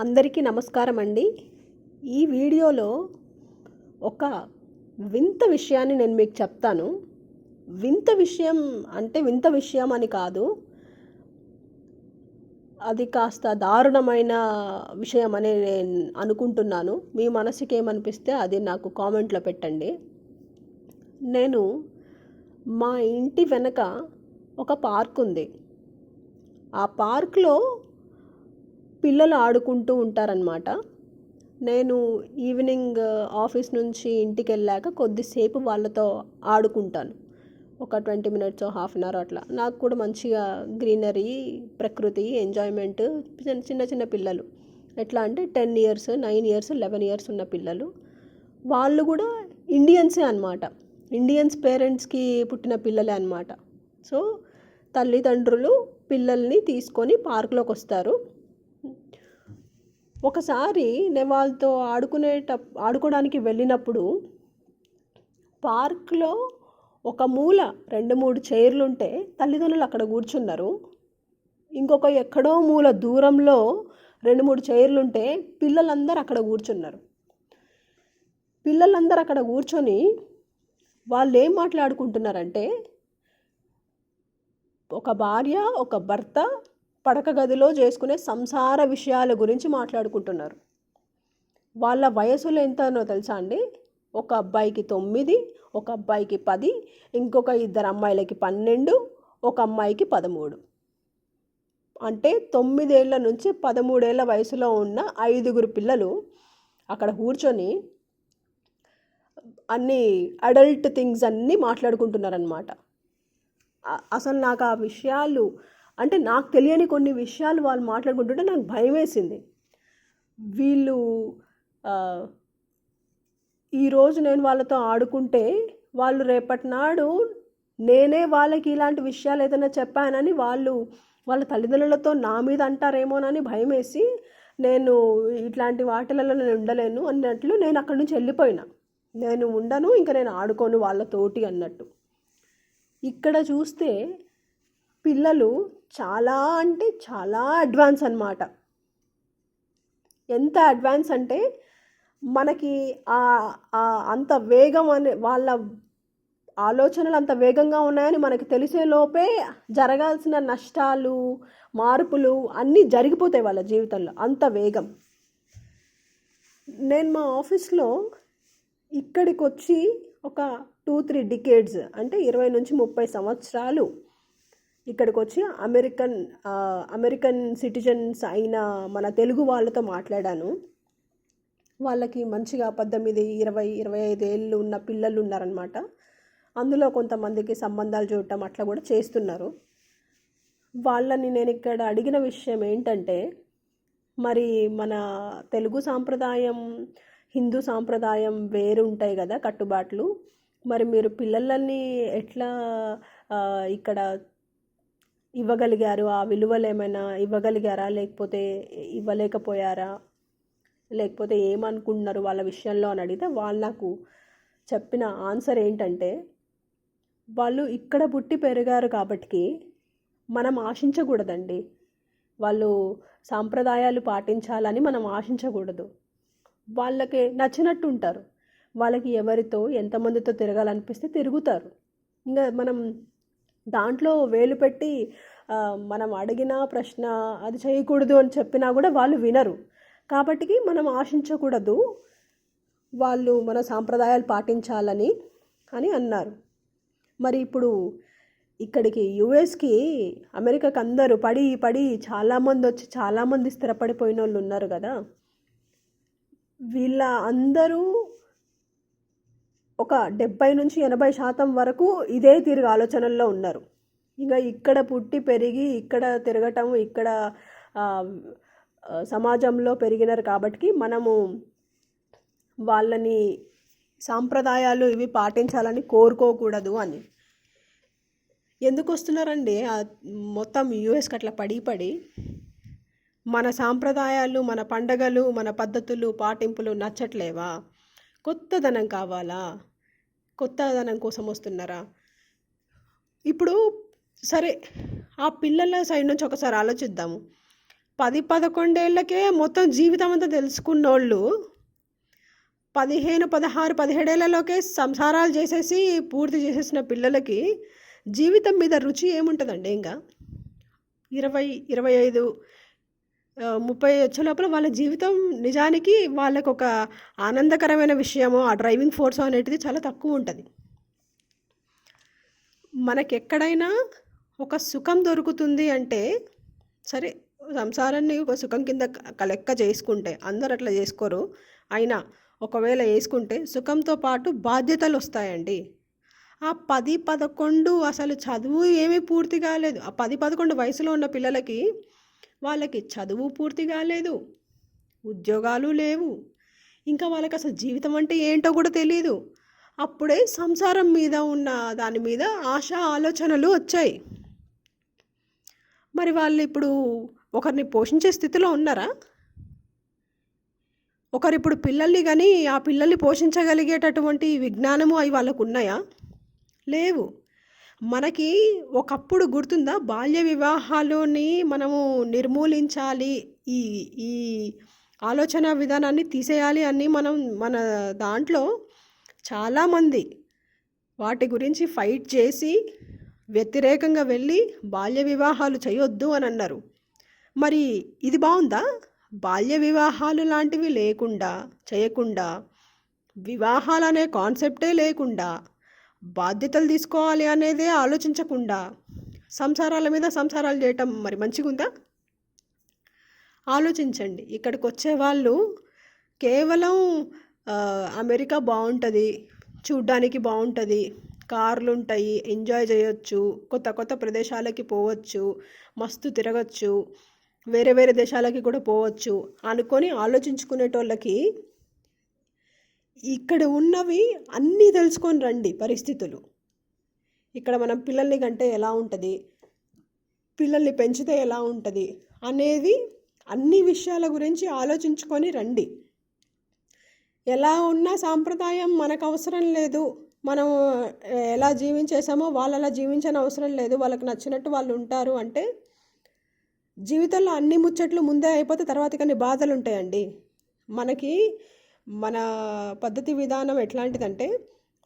అందరికీ నమస్కారం అండి. ఈ వీడియోలో ఒక వింత విషయాన్ని నేను మీకు చెప్తాను. వింత విషయం అంటే వింత విషయం అని కాదు. అది కాస్త దారుణమైన విషయం అని నేను అనుకుంటున్నాను. మీ మనసుకి ఏమనిపిస్తే అది నాకు కామెంట్లో పెట్టండి. నేను మా ఇంటి వెనక ఒక పార్క్ ఉంది. ఆ పార్క్లో పిల్లలు ఆడుకుంటూ ఉంటారనమాట నేను ఈవినింగ్ ఆఫీస్ నుంచి ఇంటికి వెళ్ళాక కొద్దిసేపు వాళ్ళతో ఆడుకుంటాను. ఒక twenty minutes half an hour అట్లా. నాకు కూడా మంచిగా గ్రీనరీ ప్రకృతి ఎంజాయ్మెంట్ చిన్న చిన్న పిల్లలు. ఎట్లా అంటే ten years nine years eleven years ఉన్న పిల్లలు. వాళ్ళు కూడా ఇండియన్సే అనమాట ఇండియన్స్ పేరెంట్స్కి పుట్టిన పిల్లలే అనమాట సో తల్లిదండ్రులు పిల్లల్ని తీసుకొని పార్కులోకి వస్తారు ఒకసారి నేను వాళ్ళతో ఆడుకునేట ఆడుకోవడానికి వెళ్ళినప్పుడు పార్క్లో ఒక మూల రెండు మూడు చైర్లు ఉంటే తల్లిదండ్రులు అక్కడ కూర్చున్నారు. ఇంకొక ఎక్కడో మూల దూరంలో రెండు మూడు చైర్లు ఉంటే పిల్లలందరూ అక్కడ కూర్చున్నారు. పిల్లలందరూ అక్కడ కూర్చొని వాళ్ళు ఏం మాట్లాడుకుంటున్నారంటే ఒక భార్య ఒక భర్త పడక గదిలో చేసుకునే సంసార విషయాల గురించి మాట్లాడుకుంటున్నారు. వాళ్ళ వయసులు ఎంతనో తెలుసా అండి? ఒక అబ్బాయికి తొమ్మిది ఒక అబ్బాయికి పది ఇంకొక ఇద్దరు అమ్మాయిలకి పన్నెండు ఒక అమ్మాయికి పదమూడు. అంటే తొమ్మిదేళ్ళ నుంచి పదమూడేళ్ళ వయసులో ఉన్న ఐదుగురు పిల్లలు అక్కడ కూర్చొని అన్ని అడల్ట్ థింగ్స్ అన్నీ మాట్లాడుకుంటున్నారనమాట అసలు నాకు ఆ విషయాలు అంటే నాకు తెలియని కొన్ని విషయాలు వాళ్ళు మాట్లాడుకుంటుంటే నాకు భయం వేసింది వీళ్ళు ఈరోజు నేను వాళ్ళతో ఆడుకుంటే వాళ్ళు రేపటి నాడు నేనే వాళ్ళకి ఇలాంటి విషయాలు ఏదైనా చెప్పానని వాళ్ళు వాళ్ళ తల్లిదండ్రులతో నా మీద అంటారేమోనని భయం వేసి నేను ఇట్లాంటి వాటిలలో నేను ఉండలేను అన్నట్లు నేను అక్కడి నుంచి వెళ్ళిపోయినా. నేను ఉండను ఇంకా నేను ఆడుకోను వాళ్ళతోటి అన్నట్టు. ఇక్కడ చూస్తే పిల్లలు చాలా అంటే చాలా అడ్వాన్స్ అనమాట ఎంత అడ్వాన్స్ అంటే మనకి అంత వేగం అనే వాళ్ళ ఆలోచనలు అంత వేగంగా ఉన్నాయని మనకి తెలిసే లోపే జరగాల్సిన నష్టాలు మార్పులు అన్నీ జరిగిపోతాయి వాళ్ళ జీవితంలో అంత వేగం. నేను మా ఆఫీస్లో ఇక్కడికి వచ్చి ఒక టూ త్రీ డికేడ్స్ అంటే ఇరవై నుంచి ముప్పై సంవత్సరాలు ఇక్కడికి వచ్చి అమెరికన్ అమెరికన్ సిటిజన్స్ అయిన మన తెలుగు వాళ్ళతో మాట్లాడాను. వాళ్ళకి మంచిగా పద్దెనిమిది ఇరవై ఇరవై ఐదు ఏళ్ళు ఉన్న పిల్లలు ఉన్నారనమాట అందులో కొంతమందికి సంబంధాలు చూడటం అట్లా కూడా చేస్తున్నారు. వాళ్ళని నేను ఇక్కడ అడిగిన విషయం ఏంటంటే మరి మన తెలుగు సాంప్రదాయం హిందూ సాంప్రదాయం వేరు ఉంటాయి కదా కట్టుబాట్లు. మరి మీరు పిల్లలని ఎట్లా ఇక్కడ ఇవ్వగలిగారు? ఆ విలువలు ఏమైనా ఇవ్వగలిగారా? లేకపోతే ఇవ్వలేకపోయారా? లేకపోతే ఏమనుకుంటున్నారు వాళ్ళ విషయంలో అని అడిగితే వాళ్ళు నాకు చెప్పిన ఆన్సర్ ఏంటంటే వాళ్ళు ఇక్కడ పుట్టి పెరిగారు కాబట్టి మనం ఆశించకూడదండి. వాళ్ళు సాంప్రదాయాలు పాటించాలని మనం ఆశించకూడదు. వాళ్ళకి నచ్చినట్టు ఉంటారు. వాళ్ళకి ఎవరితో ఎంతమందితో తిరగాలనిపిస్తే తిరుగుతారు. ఇంకా మనం దాంట్లో వేలు పెట్టి మనం అడిగిన ప్రశ్న అది చేయకూడదు అని చెప్పినా కూడా వాళ్ళు వినరు. కాబట్టి మనం ఆశించకూడదు వాళ్ళు మన సాంప్రదాయాలు పాటించాలని అని అన్నారు. మరి ఇప్పుడు ఇక్కడికి యుఎస్కి అమెరికాకి అందరూ పడి పడి చాలామంది వచ్చి చాలామంది స్థిరపడిపోయిన వాళ్ళు ఉన్నారు కదా. వీళ్ళ అందరూ ఒక డెబ్బై నుంచి ఎనభై శాతం వరకు ఇదే తిరిగి ఆలోచనల్లో ఉన్నారు. ఇంకా ఇక్కడ పుట్టి పెరిగి ఇక్కడ తిరగటం ఇక్కడ సమాజంలో పెరిగినారు కాబట్టి మనము వాళ్ళని సాంప్రదాయాలు ఇవి పాటించాలని కోరుకోకూడదు అని. ఎందుకు వస్తున్నారండి మొత్తం యూఎస్కి అట్లా పడి పడి మన సాంప్రదాయాలు మన పండగలు మన పద్ధతులు పాటింపులు నచ్చట్లేవా? కొత్తదనం కావాలా? కొత్తదనం కోసం వస్తున్నారా? ఇప్పుడు సరే ఆ పిల్లల సైడ్ నుంచి ఒకసారి ఆలోచిద్దాము. పది పదకొండేళ్ళకే మొత్తం జీవితం అంతా తెలుసుకున్నోళ్ళు పదిహేను పదహారు పదిహేడేళ్ళలోకే సంసారాలు చేసేసి పూర్తి చేసేసిన పిల్లలకి జీవితం మీద రుచి ఏముంటుందండి ఇంకా? ఇరవై ఇరవై ఐదు ముప్పై వచ్చే లోపల వాళ్ళ జీవితం నిజానికి వాళ్ళకు ఒక ఆనందకరమైన విషయము ఆ డ్రైవింగ్ ఫోర్స్ అనేటిది చాలా తక్కువ ఉంటుంది. మనకి ఎక్కడైనా ఒక సుఖం దొరుకుతుంది అంటే సరే సంసారాన్ని ఒక సుఖం కింద లెక్క చేసుకుంటే అందరు అట్లా చేసుకోరు. అయినా ఒకవేళ వేసుకుంటే సుఖంతో పాటు బాధ్యతలు వస్తాయండి. ఆ పది పదకొండు అసలు చదువు ఏమీ పూర్తి కాలేదు. ఆ పది పదకొండు వయసులో ఉన్న పిల్లలకి వాళ్ళకి చదువు పూర్తి కాలేదు ఉద్యోగాలు లేవు. ఇంకా వాళ్ళకి అసలు జీవితం అంటే ఏంటో కూడా తెలియదు అప్పుడే సంసారం మీద ఉన్న దాని మీద ఆశ ఆలోచనలు వచ్చాయి. మరి వాళ్ళు ఇప్పుడు ఒకరిని పోషించే స్థితిలో ఉన్నారా? ఒకరు ఇప్పుడు పిల్లల్ని కానీ ఆ పిల్లల్ని పోషించగలిగేటటువంటి విజ్ఞానము అవి వాళ్ళకు ఉన్నాయా? లేవు. మనకి ఒకప్పుడు గుర్తుందా? బాల్య వివాహాలని మనము నిర్మూలించాలి ఈ ఈ ఆలోచన విధానాన్ని తీసేయాలి అని మనం మన దాంట్లో చాలామంది వాటి గురించి ఫైట్ చేసి వ్యతిరేకంగా వెళ్ళి బాల్య వివాహాలు చేయొద్దు అని అన్నారు. మరి ఇది బాగుందా? బాల్య వివాహాలు లాంటివి లేకుండా చేయకుండా వివాహాలు అనే కాన్సెప్టే లేకుండా బాధ్యతలు తీసుకోవాలి అనేదే ఆలోచించకుండా సంసారాల మీద సంసారాలు చేయటం మరి మంచిగుందా? ఆలోచించండి. ఇక్కడికి వచ్చే వాళ్ళు కేవలం అమెరికా బాగుంటుంది చూడ్డానికి బాగుంటుంది కార్లు ఉంటాయి ఎంజాయ్ చేయొచ్చు కొత్త కొత్త ప్రదేశాలకి పోవచ్చు మస్తు తిరగచ్చు వేరే వేరే దేశాలకి కూడా పోవచ్చు అనుకొని ఆలోచించుకునేటోళ్ళకి ఇక్కడ ఉన్నవి అన్నీ తెలుసుకొని రండి పరిస్థితులు. ఇక్కడ మనం పిల్లల్ని కంటే ఎలా ఉంటుంది? పిల్లల్ని పెంచితే ఎలా ఉంటుంది? అనేది అన్ని విషయాల గురించి ఆలోచించుకొని రండి. ఎలా ఉన్నా సాంప్రదాయం మనకు అవసరం లేదు. మనం ఎలా జీవించేసామో వాళ్ళు అలా జీవించని అవసరం లేదు. వాళ్ళకి నచ్చినట్టు వాళ్ళు ఉంటారు అంటే జీవితంలో అన్ని ముచ్చట్లు ముందే అయిపోతే తర్వాత కొన్ని బాధలు ఉంటాయండి మనకి మన పద్ధతి విధానం ఎట్లాంటిదంటే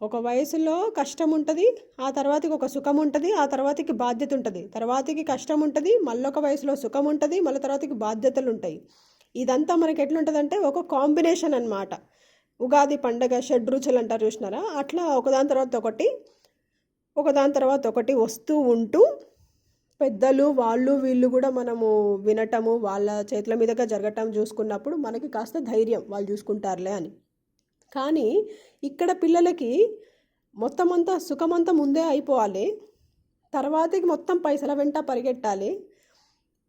ఒక వయసులో కష్టం ఉంటుంది ఆ తర్వాతకి ఒక సుఖం ఉంటుంది ఆ తర్వాతకి బాధ్యత ఉంటుంది తర్వాతకి కష్టం ఉంటుంది మళ్ళొక వయసులో సుఖం ఉంటుంది మళ్ళీ తర్వాతకి బాధ్యతలు ఉంటాయి ఇదంతా మనకి ఎట్లుంటుందంటే ఒక కాంబినేషన్ అనమాట. ఉగాది పండగ షడ్రుచులు అంటారు చూసినారా? అట్లా ఒకదాని తర్వాత ఒకటి ఒకదాని తర్వాత ఒకటి వస్తూ ఉంటూ పెద్దలు వాళ్ళు వీళ్ళు కూడా మనము వినటము వాళ్ళ చేతుల మీదగా జరగటం చూసుకున్నప్పుడు మనకి కాస్త ధైర్యం వాళ్ళు చూసుకుంటారులే అని. కానీ ఇక్కడ పిల్లలకి మొత్తం అంతా సుఖమంతా ముందే అయిపోవాలి. తర్వాతకి మొత్తం పైసల వెంట పరిగెట్టాలి.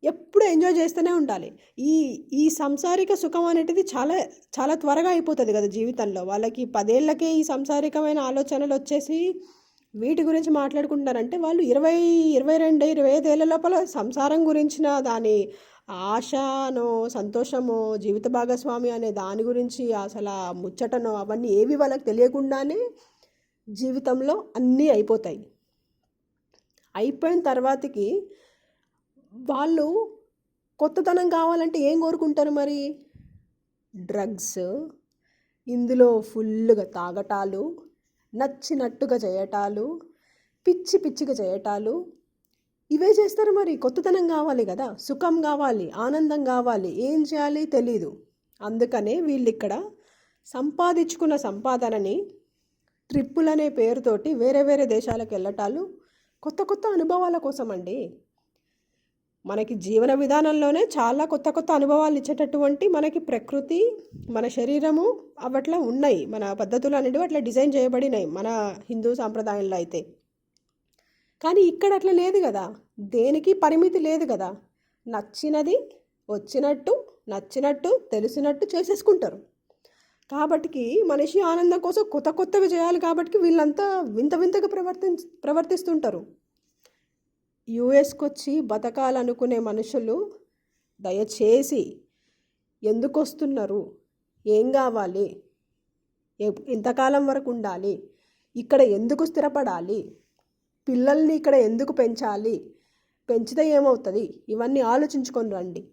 ఎప్పుడు ఎంజాయ్ చేస్తూనే ఉండాలి. ఈ ఈ సంసారిక సుఖం అనేది చాలా చాలా త్వరగా అయిపోతుంది కదా జీవితంలో. వాళ్ళకి పదేళ్ళకే ఈ సంసారికమైన ఆలోచనలు వచ్చేసి వీటి గురించి మాట్లాడుకుంటున్నారంటే వాళ్ళు ఇరవై ఇరవై రెండు ఇరవై ఐదేళ్ళ లోపల సంసారం గురించిన దాని ఆశనో సంతోషమో జీవిత భాగస్వామి అనే దాని గురించి అసలు ముచ్చటనో అవన్నీ ఏవి వాళ్ళకి తెలియకుండానే జీవితంలో అన్నీ అయిపోతాయి. అయిపోయిన తర్వాతకి వాళ్ళు కొత్తతనం కావాలంటే ఏం కోరుకుంటారు మరి? డ్రగ్స్. ఇందులో ఫుల్గా తాగటాలు. నచ్చినట్టుగా చేయటాలు పిచ్చి పిచ్చిగా చేయటాలు ఇవే చేస్తారు మరి. కొత్తతనం కావాలి కదా సుఖం కావాలి ఆనందం కావాలి ఏం చేయాలి తెలీదు. అందుకనే వీళ్ళు ఇక్కడ సంపాదించుకున్న సంపాదనని ట్రిప్పులనే పేరుతోటి వేరే వేరే దేశాలకు వెళ్ళటాలు కొత్త కొత్త అనుభవాల కోసం అండి మనకి జీవన విధానంలోనే చాలా కొత్త కొత్త అనుభవాలు ఇచ్చేటటువంటి మనకి ప్రకృతి మన శరీరము అవట్లా ఉన్నాయి. మన పద్ధతులు అనేటివి అట్లా డిజైన్ చేయబడినాయి మన హిందూ సాంప్రదాయంలో అయితే. కానీ ఇక్కడ అట్లా లేదు కదా. దేనికి పరిమితి లేదు కదా. నచ్చినది వచ్చినట్టు నచ్చినట్టు తెలిసినట్టు చేసేసుకుంటారు. కాబట్టికి మనిషి ఆనందం కోసం కొత్త కొత్తవి చేయాలి కాబట్టి వీళ్ళంతా వింత వింతగా ప్రవర్తి ప్రవర్తిస్తుంటారు. యుఎస్కి వచ్చి బతకాలనుకునే మనుషులు దయచేసి ఎందుకు వస్తున్నారు ఏం కావాలి? ఎ- ఎంతకాలం వరకు ఉండాలి. ఇక్కడ ఎందుకు స్థిరపడాలి? పిల్లల్ని ఇక్కడ ఎందుకు పెంచాలి? పెంచితే ఏమవుతుంది? ఇవన్నీ ఆలోచించుకొని రండి.